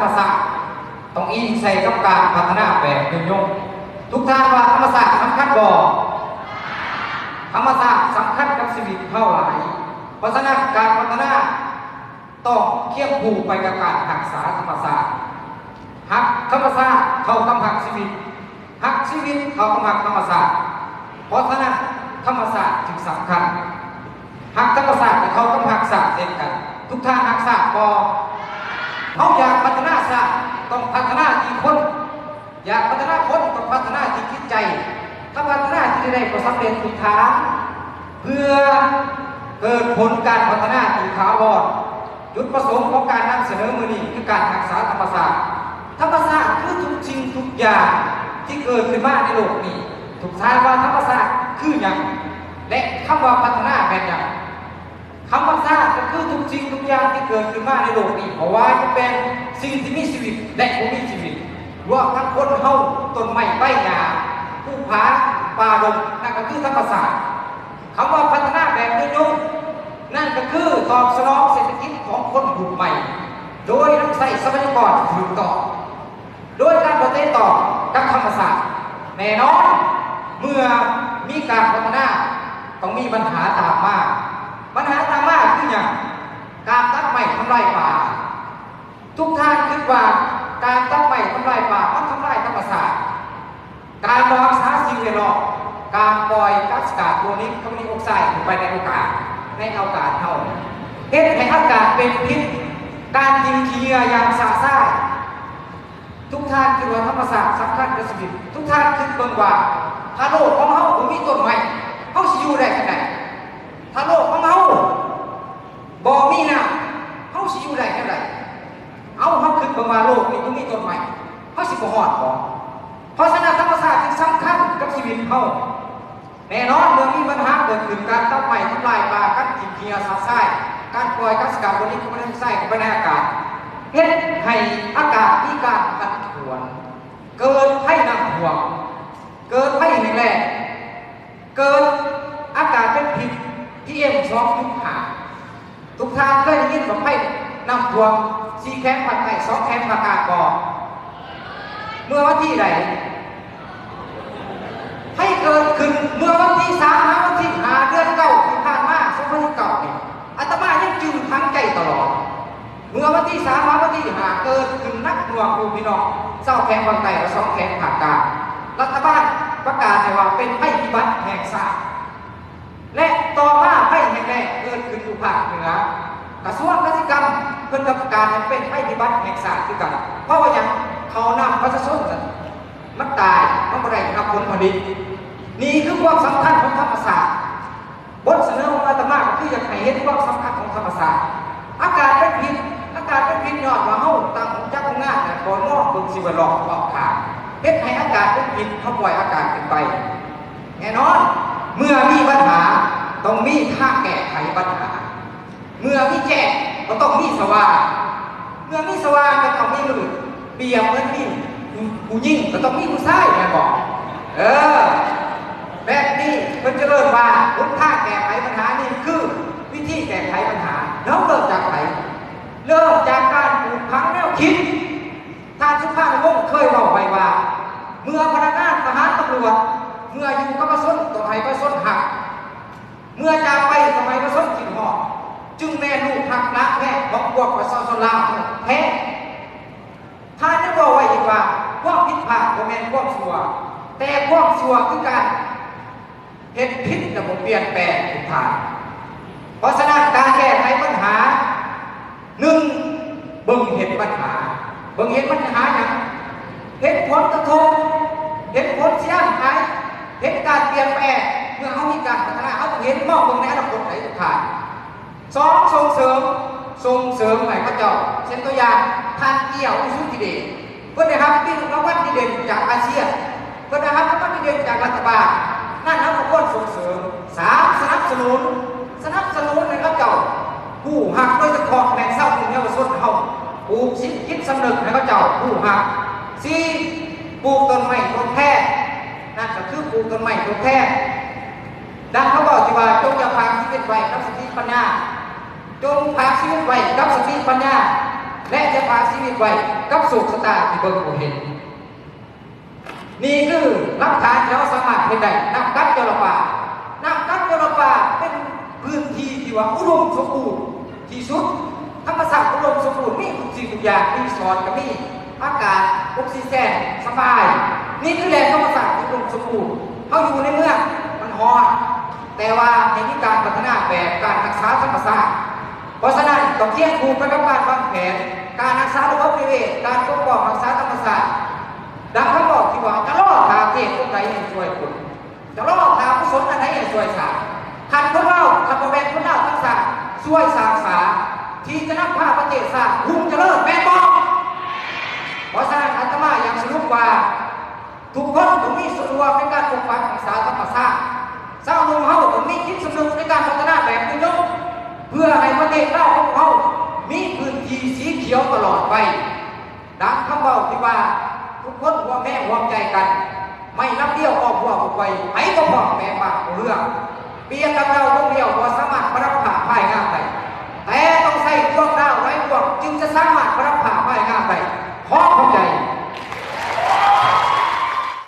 รมศาสตร์ต้องอิงใส่กับการพัฒนาแบบยงยงทุกท่านว่าธรรมศาสตร์สำคัญบ่ธรรมศาสตร์สำคัญกับชีวิตเท่าไหร่เพราะฉะนั้นการพัฒนาต้องเคียงคู่ไปกับการรักษาธรรมศาสตร์หักธรรมศาสตร์เข้ากำหักชีวิตหักชีวิตเข้ากำหักธรรมศาสตร์เพราะฉะนั้นธรรมศาสตร์จึงสำคัญหักธรรมศาสตร์เขาก็หักศาสตร์เช่นกัน ทุกทางหักศาสตร์พอ เขาอยากพัฒนาศาติต้องพัฒนาที่คน อยากพัฒนาคนต้องพัฒนาที่จิตใจ ถ้าพัฒนาที่ใดก็สำเร็จทุกทางเพื่อเกิดผลการพัฒนาที่ถาวรจุดประสงค์ของการนำเสนอมือนี้คือการรักษาธรรมศาสตร์ธรรมศาสตร์คือทุกสิ่งทุกอย่างที่เกิดขึ้นมาในโลกนี้ถูกทายว่าธรรมศาสตร์คืออย่างและคำว่าพัฒนาเป็นอย่าง คำว่าสร้าก็คือทุกสิ่งทุกอย่างที่เกิดขึ้นมาในโลกนี้เพราะว่าจะเป็นสิ่งที่มีชีวิตและบ่มีชีวิตรวมทั้งคนเฮาต้นไม้ใบหญ้าผู้ผาป่าดงนั่นก็คือธรรมศาสตร์คำว่าพัฒนาแบบนิยมนั่นก็คือตอบสนองเศรษฐกิจของคนยุคใหม่ โดยต้องใส่ทรัพยากรถูกต้อโดยการประเทศต่อกับธรรมศาสตร์แน่นอนเมื่อมีการพัฒนาต้องมีปัญหาตามมาปัญหา คืออย่างการตัดไม้ทำลายป่า ทุกท่านคิดว่าการตัดไม้ทำลายป่ามันทำลายธรรมศาสตร์การรักษาสิ่งแวดล้อมการปล่อยก๊าซกาตัวนี้คาร์บอนไดออกไซด์ไปในอากาศในอากาศเท่าเฮ็ดให้อากาศเป็นพิษการยิงเคียยางสาซ่าทุกท่านคิดว่าธรรมศาสตร์สำคัญกับชีวิตทุกท่านคิดเบิ่งว่าถ้าโลกของเฮาบ่มีต้นไม้เฮาสิอยู่ได้จังไดถ้าโลกของเฮาบ่มีน้ำเฮาสิอยู่ได้จังไดเอาเฮาคิดเบิ่งว่าโลกนี้บ่มีต้นไม้เฮาสิบ่ฮอดบ่เพราะฉะนั้นธรรมศาสตร์จึงสำคัญกับชีวิตเขาแน่นอนเมื่อมีปัญหาเกิดขึ้นการตัดไม้ทำลายป่าการกินเกียรสัตว์ไส้การปล่อยก๊าซคารบอนไดออกไซด์เข้าไปในอากาศเฮ็ดให้อากาศมีการผันผวน เกิดให้น้ำท่วมเกิดให้แห้งแล้งเกิดอากาศเป็นพิษ PM 2.5ทุกท่านเคยได้ยินบอกให้น้ำท่วม ซีแคมป์ภาคใต้สองแคมป์ภาคกางบอเมื่อวันที่ใดให้เกิดขึ้นเมื่อวันที่สามวันที่หาเดือนเก้าที่ผ่านมาสองพันสิบเก้านี่อาตมายังจืดทั้งใจตลอด เมื่อวันที่สามวันที่หาเกิดขึ้นนักหน่วงคูพี่น้องเศร้าแขงบางไต่และสองแขงผากกางรัฐบาลประกาศให้ว่าเป็นภัยพิบัติแห่งชาติและต่อมาภัยแห่งแรกเกิดขึ้นอยู่ภาคเหนือกระทรวงกสิกรรม กำการเป็นภัยพิบัติแห่งชาติคือกันเพราะว่าอย่างเขานำประชาชนมันตายมันบ่ได้รับผลผลิตนี่คือความสำคัญของธรรมศาสตร์บทเสนอของอาตมาก็คืออยากให้เห็นความสำคัญของธรรมศาสตร์อากาศเป็นพิษอากาศเป็นพิษยอดว่าเฮาตั้งจักรงานแต่ก่อนมองเบิ่งสิว่าหลอกออกขาดเฮ็ดให้อากาศเป็นพิษเขาปล่อยอากาศขึ้นไป แน่นอนเมื่อมีปัญหาต้องมีท่าแก้ไขปัญหา เมื่อมีแจ้ งก็ต้องมีสว่างเมื่อมีสว่างก็ต้องมีมืดเปียบเหมือนมีผู้หญิงก็ต้องมีผู้ชายแม่บอกเออแบบนี้มันจะเริ่มว่าหนทาแก้ไขปัญหานี่คือวิธีแก้ไขปัญหาแล้วเริ่มจากไหนเริ่มจากการปลูกพังแนวคิดท่านสุภาพวงศ์เคยบอกไว้ว่า เมื่อพนักงานทหารตำรวจเมื่ออยู่กับประสนต้องให้ประสนหัก เมื่อจากไปทำไมประสนกินหอด จึงแม่ลูกหักนักแม่ของพวกประชาชนลาวแท้ท่านได้บอกไว้อีกว่าความผิดพลาดของแม่นความชั่วแต่ความชั่วคือการเห็นพิษแต่ผมเปลี่ยนแปลงทุกทางเพราะฉะนั้นการแก้ไขปัญหาหนึ่งเบิ่งเห็นปัญหาเบิ่งเห็นปัญหาอย่างเห็นผลกระทบเห็นผลเสียหายเห็นการเปลี่ยนแปลงเมื่อเขามีการพัฒนาเขาเห็นมองตรงในอนาคตไหนทุกทาง สองส่งเสริมส่งเสริมใหม่พระเจ้าเช่นตัวอย่างท่านเกี่ยวอุสุทีเดชเพื่อได้รับที่รางวัลดีเด่นจากอาเซียนเพื่อได้รับรางวัลดีเด่นจากรัฐบาลนั่นเราก็ควรส่งเสริมสามสนับสนุน สนับสนุนในเขาเจ้าผู้หักด้วยตะคองแมงเศร้าถึงเยาวชนเขาปลูกสิดคิดสำนึกในเขาเจ้าผู้หักสี่ปลูกต้นไม้ต้นแท้นั่นก็คือปลูกต้นไม้ต้นแท้ดังเขาบอกที่ว่าจงอย่าพาชีวิตไว้กับสติปัญญา จงพาชีวิตไว้กับสติปัญญา และจะพาชีวิตไว้กับสุขสตาที่เบิ่งบ่เห็น นี่คือหลักฐานที่เราสามารถเห็นได้น้ำกัดจรปาน้ำกัดจระปาเป็นพื้นที่ที่ว่าอุดมสมบูรณ์ที่สุดธรรมชาติอุดมสมบูรณ์มีทุกสิ่งทุกอย่างมีสอนกับมีอากาศออกซิเจนสบาย นี่คือแหล่งธรรมชาติที่อุดมสมบูรณ์เขาอยู่ในเมืองมันฮอดแต่ว่าในมีการพัฒนาแบบการรักษาธรรมชาติ เพราะฉะนั้นต้องเทียบคูไปกับการวางแผน การรักษาระบบนิเวศการปกป้องรักษาธรรมชาติดังคำบอกที่ว่าจะล่อทางเทศพวกใดให้ช่วยคุณจะล่อทางกุศลอันไหนให้ช่วยสร้างขันพวกเราขันประเวณพวกเราทั้งสามช่วยสางสาที่จะนำพาประเทศสร้างหุ่งจะเลิศแม่บอกเพราะฉะนั้นอาตมาอยากสรุปว่า ทุกคนต้องมีส่วนร่วมในการปกปักรักษา ศเราของเรามีพื้นที่สีเขียวตลอดไปดังคำเบอกที่ว่าทุกคนหัวแม่หัวใจกัน ไม่นับเดียวออกหัวออกไปไอ้ก็พอแม่ปากเรื่องเปลี่ยนกับเราต้องเดียวพอสามารถระดับผ่าพ่ายงามได้แต่ต้องใส่ดวงดาวไร้ดวงจึงจะสามารถประดับผ่าพ่ายงาม